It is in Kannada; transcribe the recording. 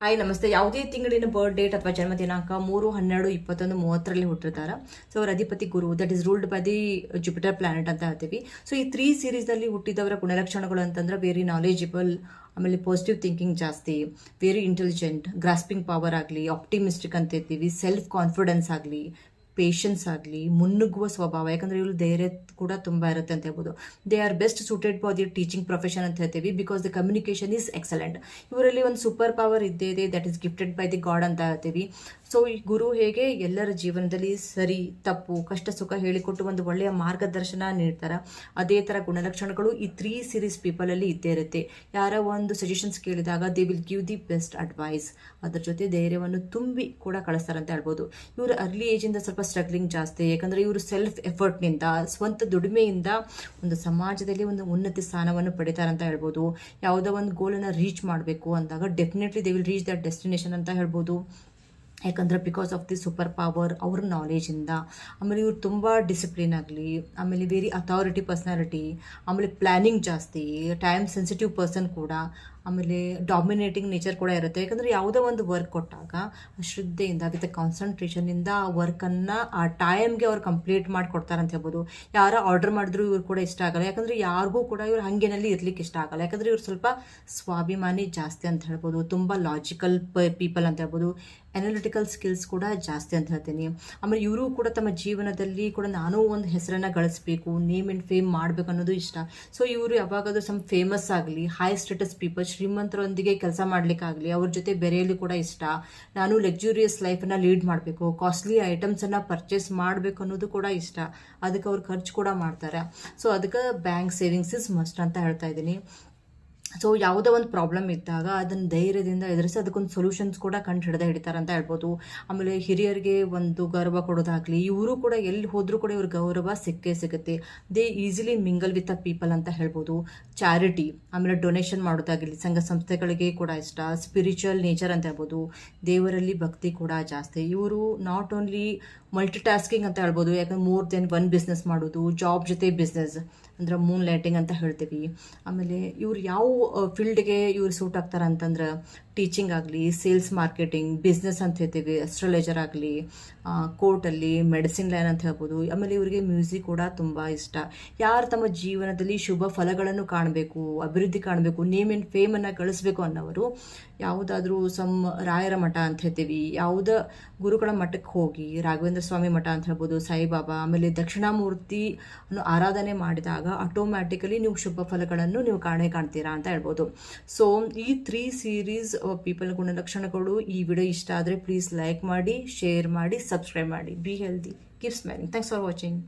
ಹಾಯ್, ನಮಸ್ತೆ. ಯಾವುದೇ ತಿಂಗಳಿನ ಬರ್ತ್ ಡೇಟ್ ಅಥವಾ ಜನ್ಮ ದಿನಾಂಕ ಮೂರು, ಹನ್ನೆರಡು, ಇಪ್ಪತ್ತೊಂದು, ಮೂವತ್ತರಲ್ಲಿ ಹುಟ್ಟಿರ್ತಾರೆ. ಸೊ ಅವರ ಅಧಿಪತಿ ಗುರು that is ruled by the Jupiter planet ಅಂತ ಹೇಳ್ತೀವಿ. ಸೊ ಈ ತ್ರೀ ಸೀರೀಸ್ನಲ್ಲಿ ಹುಟ್ಟಿದವರ ಗುಣಲಕ್ಷಣಗಳು ಅಂತಂದ್ರೆ ವೆರಿ ನಾಲೆಜಬಲ್ ಆಮೇಲೆ ಪಾಸಿಟಿವ್ ಥಿಂಕಿಂಗ್ ಜಾಸ್ತಿ ವೆರಿ ಇಂಟೆಲಿಜೆಂಟ್ ಗ್ರಾಸ್ಪಿಂಗ್ ಪವರ್ ಆಗಲಿ ಆಪ್ಟಿಮಿಸ್ಟಿಕ್ ಅಂತ ಇರ್ತೀವಿ ಸೆಲ್ಫ್ ಕಾನ್ಫಿಡೆನ್ಸ್ ಆಗಲಿ ಪೇಷನ್ಸ್ ಆಗಲಿ, ಮುನ್ನುಗ್ಗುವ ಸ್ವಭಾವ, ಯಾಕಂದರೆ ಇವರು ಧೈರ್ಯ ಕೂಡ ತುಂಬ ಇರುತ್ತೆ ಅಂತ ಹೇಳ್ಬೋದು. They are best suited for the teaching profession ಅಂತ ಹೇಳ್ತೀವಿ because the communication is excellent ಇವರಲ್ಲಿ ಒಂದು ಸೂಪರ್ ಪವರ್ ಇದ್ದೇ ಇದೆ that is gifted by the god ಅಂತ ಹೇಳ್ತೀವಿ. ಸೊ ಈ ಗುರು ಹೇಗೆ ಎಲ್ಲರ ಜೀವನದಲ್ಲಿ ಸರಿ, ತಪ್ಪು, ಕಷ್ಟ, ಸುಖ ಹೇಳಿಕೊಟ್ಟು ಒಂದು ಒಳ್ಳೆಯ ಮಾರ್ಗದರ್ಶನ ನೀಡ್ತಾರೆ? ಅದೇ ಥರ ಗುಣಲಕ್ಷಣಗಳು ಈ ತ್ರೀ ಸೀರೀಸ್ ಪೀಪಲಲ್ಲಿ ಇದ್ದೇ ಇರುತ್ತೆ. ಯಾರ ಒಂದು ಸಜೆಷನ್ಸ್ ಕೇಳಿದಾಗ they will give the best advice ಅದ್ರ ಜೊತೆ ಧೈರ್ಯವನ್ನು ತುಂಬಿ ಕೂಡ ಕಳಿಸ್ತಾರೆ ಅಂತ ಹೇಳ್ಬೋದು. ಇವರು ಅರ್ಲಿ ಏಜಿಂದ ಸ್ವಲ್ಪ ಸ್ಟ್ರಗ್ಲಿಂಗ್ ಜಾಸ್ತಿ, ಯಾಕಂದರೆ ಇವರು ಸೆಲ್ಫ್ ಎಫರ್ಟ್ನಿಂದ ಸ್ವಂತ ದುಡಿಮೆಯಿಂದ ಒಂದು ಸಮಾಜದಲ್ಲಿ ಒಂದು ಉನ್ನತಿ ಸ್ಥಾನವನ್ನು ಪಡಿತಾರೆ ಅಂತ ಹೇಳ್ಬೋದು. ಯಾವುದೋ ಒಂದು ಗೋಲನ್ನು ರೀಚ್ ಮಾಡಬೇಕು ಅಂದಾಗ definitely they will reach that destination ಅಂತ ಹೇಳ್ಬೋದು. ಯಾಕಂದ್ರೆ because of the super power ಅವ್ರ ನಾಲೇಜಿಂದ ಆಮೇಲೆ ಇವ್ರು ತುಂಬ ಡಿಸಿಪ್ಲಿನ್ ಆಗಲಿ, ಆಮೇಲೆ ವೆರಿ ಅಥಾರಿಟಿ ಪರ್ಸ್ನಾಲಿಟಿ ಆಮೇಲೆ ಪ್ಲ್ಯಾನಿಂಗ್ ಜಾಸ್ತಿ ಟೈಮ್ ಸೆನ್ಸಿಟಿವ್ ಪರ್ಸನ್ ಕೂಡ ಆಮೇಲೆ ಡಾಮಿನೇಟಿಂಗ್ ನೇಚರ್ ಕೂಡ ಇರುತ್ತೆ. ಯಾಕಂದರೆ ಯಾವುದೇ ಒಂದು ವರ್ಕ್ ಕೊಟ್ಟಾಗ ಶ್ರದ್ಧೆಯಿಂದ ವಿತ್ ಕಾನ್ಸಂಟ್ರೇಷನಿಂದ ಆ ವರ್ಕನ್ನು ಆ ಟೈಮ್ಗೆ ಅವ್ರು ಕಂಪ್ಲೀಟ್ ಮಾಡಿ ಕೊಡ್ತಾರೆ ಅಂತ ಹೇಳ್ಬೋದು. ಯಾರೋ ಆರ್ಡರ್ ಮಾಡಿದ್ರು ಇವ್ರು ಕೂಡ ಇಷ್ಟ ಆಗಲ್ಲ. ಯಾಕಂದರೆ ಯಾರಿಗೂ ಕೂಡ ಇವ್ರು ಹಂಗೇನಲ್ಲಿ ಇರ್ಲಿಕ್ಕೆ ಇಷ್ಟ ಆಗಲ್ಲ. ಯಾಕಂದರೆ ಇವ್ರು ಸ್ವಲ್ಪ ಸ್ವಾಭಿಮಾನಿ ಜಾಸ್ತಿ ಅಂತ ಹೇಳ್ಬೋದು. ತುಂಬ ಲಾಜಿಕಲ್ ಪೀಪಲ್ ಅಂತ ಹೇಳ್ಬೋದು. ಅನಾಲಿಟಿಕಲ್ ಸ್ಕಿಲ್ಸ್ ಕೂಡ ಜಾಸ್ತಿ ಅಂತ ಹೇಳ್ತೀನಿ. ಆಮೇಲೆ ಇವರು ಕೂಡ ತಮ್ಮ ಜೀವನದಲ್ಲಿ ಕೂಡ ನಾನು ಒಂದು ಹೆಸರನ್ನು ಗಳಿಸ್ಬೇಕು ನೇಮ್ ಆ್ಯಂಡ್ ಫೇಮ್ ಮಾಡಬೇಕು ಅನ್ನೋದು ಇಷ್ಟ. ಸೊ ಇವರು ಯಾವಾಗಾದರೂ ಸಮ್ ಫೇಮಸ್ ಆಗಲಿ ಹೈ ಸ್ಟೇಟಸ್ ಪೀಪಲ್ ಶ್ರೀಮಂತರೊಂದಿಗೆ ಕೆಲಸ ಮಾಡಲಿಕ್ಕಾಗಲಿ, ಅವ್ರ ಜೊತೆ ಬೆರೆಯಲು ಕೂಡ ಇಷ್ಟ. ನಾನು ಲಕ್ಸುರಿಯಸ್ ಲೈಫನ್ನು ಲೀಡ್ ಮಾಡಬೇಕು. ಕಾಸ್ಟ್ಲಿ ಐಟಮ್ಸನ್ನು ಪರ್ಚೇಸ್ ಮಾಡಬೇಕು ಅನ್ನೋದು ಕೂಡ ಇಷ್ಟ. ಅದಕ್ಕೆ ಅವ್ರು ಖರ್ಚು ಕೂಡ ಮಾಡ್ತಾರೆ. ಸೊ ಅದಕ್ಕೆ ಬ್ಯಾಂಕ್ ಸೇವಿಂಗ್ಸ್ ಇಸ್ ಮಸ್ಟ್ ಅಂತ ಹೇಳ್ತಾ ಇದ್ದೀನಿ. ಸೊ ಯಾವುದೇ ಒಂದು ಪ್ರಾಬ್ಲಮ್ ಇದ್ದಾಗ ಅದನ್ನು ಧೈರ್ಯದಿಂದ ಎದುರಿಸಿ ಅದಕ್ಕೊಂದು ಸೊಲ್ಯೂಷನ್ಸ್ ಕೂಡ ಕಂಡು ಹಿಡ್ದೆ ಹಿಡಿತಾರೆ ಅಂತ ಹೇಳ್ಬೋದು. ಆಮೇಲೆ ಹಿರಿಯರಿಗೆ ಒಂದು ಗೌರವ ಕೊಡೋದಾಗಲಿ, ಇವರು ಕೂಡ ಎಲ್ಲಿ ಹೋದರೂ ಕೂಡ ಇವ್ರ ಗೌರವ ಸಿಕ್ಕೇ ಸಿಗುತ್ತೆ. They easily mingle with a people ಅಂತ ಹೇಳ್ಬೋದು. ಚಾರಿಟಿ ಆಮೇಲೆ ಡೊನೇಷನ್ ಮಾಡೋದಾಗಲಿ, ಸಂಘ ಸಂಸ್ಥೆಗಳಿಗೆ ಕೂಡ ಇಷ್ಟ. ಸ್ಪಿರಿಚುವಲ್ ನೇಚರ್ ಅಂತ ಹೇಳ್ಬೋದು. ದೇವರಲ್ಲಿ ಭಕ್ತಿ ಕೂಡ ಜಾಸ್ತಿ. ಇವರು ನಾಟ್ ಓನ್ಲಿ ಮಲ್ಟಿ ಟಾಸ್ಕಿಂಗ್ ಅಂತ ಹೇಳ್ಬೋದು, ಯಾಕಂದ್ರೆ ಮೋರ್ ದೆನ್ ಒನ್ ಬಿಸ್ನೆಸ್ ಮಾಡೋದು ಜಾಬ್ ಜೊತೆ ಬಿಸ್ನೆಸ್ ಅಂದ್ರೆ ಮೂನ್ ಲೈಟಿಂಗ್ ಅಂತ ಹೇಳ್ತೀವಿ. ಆಮೇಲೆ ಇವ್ರು ಯಾವ ಫೀಲ್ಡ್ಗೆ ಇವ್ರು ಸೂಟ್ ಆಗ್ತಾರೆ ಅಂತಂದ್ರೆ ಟೀಚಿಂಗ್ ಆಗಲಿ ಸೇಲ್ಸ್ ಮಾರ್ಕೆಟಿಂಗ್ ಬಿಸ್ನೆಸ್ ಅಂತ ಹೇಳ್ತೀವಿ ಅಸ್ಟ್ರಾಲಜರ್ ಆಗಲಿ ಕೋರ್ಟಲ್ಲಿ ಮೆಡಿಸಿನ್ ಲೈನ್ ಅಂತ ಹೇಳ್ಬೋದು. ಆಮೇಲೆ ಇವರಿಗೆ ಮ್ಯೂಸಿಕ್ ಕೂಡ ತುಂಬ ಇಷ್ಟ. ಯಾರು ತಮ್ಮ ಜೀವನದಲ್ಲಿ ಶುಭ ಫಲಗಳನ್ನು ಕಾಣಬೇಕು, ಅಭಿವೃದ್ಧಿ ಕಾಣಬೇಕು ನೇಮ್ ಆ್ಯಂಡ್ ಫೇಮನ್ನು ಗಳಿಸ್ಬೇಕು ಅನ್ನೋರು, ಯಾವುದಾದ್ರೂ ಸಮ್ ರಾಯರ ಮಠ ಅಂತ ಹೇಳ್ತೀವಿ. ಯಾವುದ ಗುರುಗಳ ಮಠಕ್ಕೆ ಹೋಗಿ, ರಾಘವೇಂದ್ರ ಸ್ವಾಮಿ ಮಠ ಅಂತ ಹೇಳ್ಬೋದು, ಸಾಯಿಬಾಬಾ, ಆಮೇಲೆ ದಕ್ಷಿಣಾಮೂರ್ತಿ ಆರಾಧನೆ ಮಾಡಿದಾಗ ಆಟೋಮ್ಯಾಟಿಕಲಿ ನೀವು ಶುಭ ಫಲಗಳನ್ನು ನೀವು ಕಾಣೇ ಕಾಣ್ತೀರಾ ಅಂತ ಹೇಳ್ಬೋದು. ಸೊ ಈ ತ್ರೀ ಸೀರೀಸ್ ಪೀಪಲ್ ಗುಣಲಕ್ಷಣಗಳು ಈ ವಿಡಿಯೋ ಇಷ್ಟ ಆದರೆ ಪ್ಲೀಸ್ ಲೈಕ್ ಮಾಡಿ ಶೇರ್ ಮಾಡಿ ಸಬ್ಸ್ಕ್ರೈಬ್ ಮಾಡಿ. Be healthy keep smiling thanks for watching